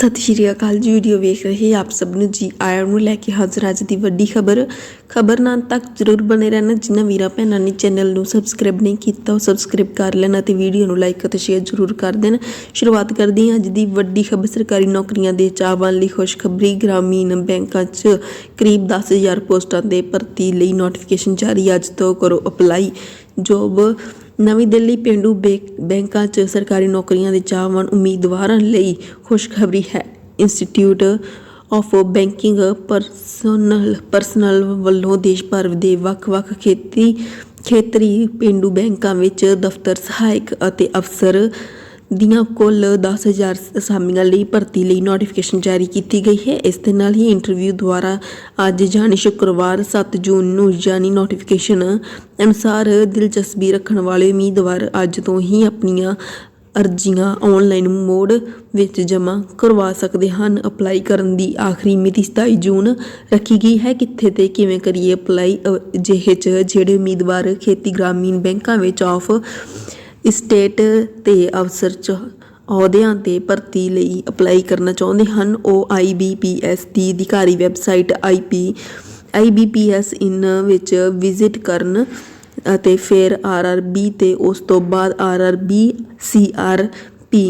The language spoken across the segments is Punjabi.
ਸਤਿ ਸ਼੍ਰੀ ਅਕਾਲ ਜੀ ਵੀਡੀਓ ਵੇਖ ਰਹੇ ਆਪ ਸਭ ਨੂੰ ਜੀ। ਆਇਆਂ ਨੂੰ ਲੈ ਕੇ ਹਾਜ਼ਰ ਅੱਜ ਦੀ ਵੱਡੀ ਖਬਰ। ਖਬਰ ਨਾਲ ਤੱਕ ਜਰੂਰ ਬਣੇ ਰਹਿਣਾ, ਜਿਨ੍ਹਾਂ ਵੀਰਾਂ ਭੈਣਾਂ ਨੇ ਚੈਨਲ ਨੂੰ ਸਬਸਕ੍ਰਾਈਬ ਨਹੀਂ ਕੀਤਾ, ਉਹ ਸਬਸਕ੍ਰਾਈਬ ਕਰ ਲੈਣ ਅਤੇ ਵੀਡੀਓ ਨੂੰ ਲਾਈਕ ਅਤੇ ਸ਼ੇਅਰ ਜਰੂਰ ਕਰ ਦੇਣ। ਸ਼ੁਰੂਆਤ ਕਰਦੇ ਹਾਂ ਅੱਜ ਦੀ ਵੱਡੀ ਖਬਰ, ਸਰਕਾਰੀ ਨੌਕਰੀਆਂ ਦੇ ਚਾਹਵਾਨ ਲਈ ਖੁਸ਼ਖਬਰੀ। ਗ੍ਰਾਮੀਣ ਬੈਂਕਾਂ 'ਚ ਕਰੀਬ 10000 ਪੋਸਟਾਂ ਦੇ ਭਰਤੀ ਲਈ ਨੋਟੀਫਿਕੇਸ਼ਨ ਜਾਰੀ। ਅੱਜ ਤੋਂ ਕਰੋ ਅਪਲਾਈ ਜੋਬ ਨਵੀਂ ਦਿੱਲੀ ਪਿੰਡੂ ਬੈਕ- ਬੈਂਕਾਂ 'ਚ ਸਰਕਾਰੀ ਨੌਕਰੀਆਂ ਦੇ ਚਾਹਵਾਨ ਉਮੀਦਵਾਰਾਂ ਲਈ ਖੁਸ਼ਖਬਰੀ ਹੈ। Institute of banking personnel personnel ਵੱਲੋਂ ਦੇਸ਼ ਭਰ ਦੇ ਵੱਖ-ਵੱਖ ਖੇਤੀ, ਖੇਤਰੀ ਪਿੰਡੂ ਬੈਂਕਾਂ ਵਿੱਚ ਦਫ਼ਤਰ ਸਹਾਇਕ ਅਤੇ ਅਫਸਰ ਦੀਆਂ ਕੁੱਲ 10000 ਅਸਾਮੀਆਂ ਲਈ ਭਰਤੀ ਲਈ ਨੋਟੀਫਿਕੇਸ਼ਨ ਜਾਰੀ ਕੀਤੀ ਗਈ ਹੈ। ਇਸ ਦੇ ਨਾਲ ਹੀ ਇੰਟਰਵਿਊ ਦੁਆਰਾ ਅੱਜ ਜਾਨੀ ਸ਼ੁੱਕਰਵਾਰ 7 ਜੂਨ ਨੂੰ ਜਾਨੀ ਨੋਟੀਫਿਕੇਸ਼ਨ ਅਨੁਸਾਰ ਦਿਲਚਸਪੀ ਰੱਖਣ ਵਾਲੇ ਉਮੀਦਵਾਰ ਅੱਜ ਤੋਂ ਹੀ ਆਪਣੀਆਂ ਅਰਜ਼ੀਆਂ ਆਨਲਾਈਨ ਮੋਡ ਵਿੱਚ ਜਮ੍ਹਾਂ ਕਰਵਾ ਸਕਦੇ ਹਨ। ਅਪਲਾਈ ਕਰਨ ਦੀ ਆਖਰੀ ਮਿਤੀ 27 ਜੂਨ ਰੱਖੀ ਗਈ ਹੈ। ਕਿੱਥੇ ਤੇ ਕਿਵੇਂ ਕਰੀਏ ਅਪਲਾਈ ਜਿਹੇ ਚ ਜਿਹੜੇ ਉਮੀਦਵਾਰ ਖੇਤੀ ਗ੍ਰਾਮੀਣ ਬੈਂਕਾਂ ਵਿੱਚ ਆਫ ਇਸਟੇਟ ਦੇ ਅਫਸਰ ਚ ਅਹੁਦਿਆਂ ਤੇ ਭਰਤੀ ਲਈ ਅਪਲਾਈ ਕਰਨਾ ਚਾਹੁੰਦੇ ਹਨ। ਉਹ IBPS ਦੀ ਅਧਿਕਾਰੀ ਵੈਬਸਾਈਟ IP IBPS ਇਨ ਵਿੱਚ ਵਿਜ਼ਿਟ ਕਰਨ ਅਤੇ ਫਿਰ RRB ਤੇ ਉਸ ਤੋਂ ਬਾਅਦ RRB CRP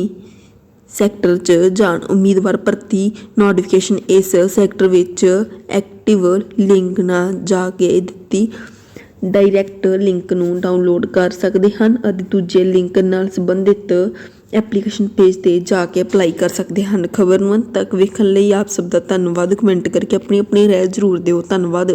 ਸੈਕਟਰ 'ਚ ਜਾਣ। ਉਮੀਦਵਾਰ ਭਰਤੀ ਨੋਟੀਫਿਕੇਸ਼ਨ ਇਸ ਸੈਕਟਰ ਵਿੱਚ ਐਕਟਿਵ ਲਿੰਕ ਨਾਲ ਜਾ ਕੇ ਦਿੱਤੀ ਡਾਇਰੈਕਟ ਲਿੰਕ ਨੂੰ ਡਾਊਨਲੋਡ ਕਰ ਸਕਦੇ ਹਨ ਅਤੇ ਦੂਜੇ ਲਿੰਕ ਨਾਲ ਸੰਬੰਧਿਤ ਐਪਲੀਕੇਸ਼ਨ ਪੇਜ ਤੇ ਜਾ ਕੇ ਅਪਲਾਈ ਕਰ ਸਕਦੇ ਹਨ। ਖਬਰ ਨੂੰ ਅੰਤ ਤੱਕ ਵੇਖਣ ਲਈ ਆਪ ਸਭ ਦਾ ਧੰਨਵਾਦ। ਕਮੈਂਟ ਕਰਕੇ ਆਪਣੀ ਆਪਣੀ ਰਾਏ ਜ਼ਰੂਰ ਦਿਓ। ਧੰਨਵਾਦ।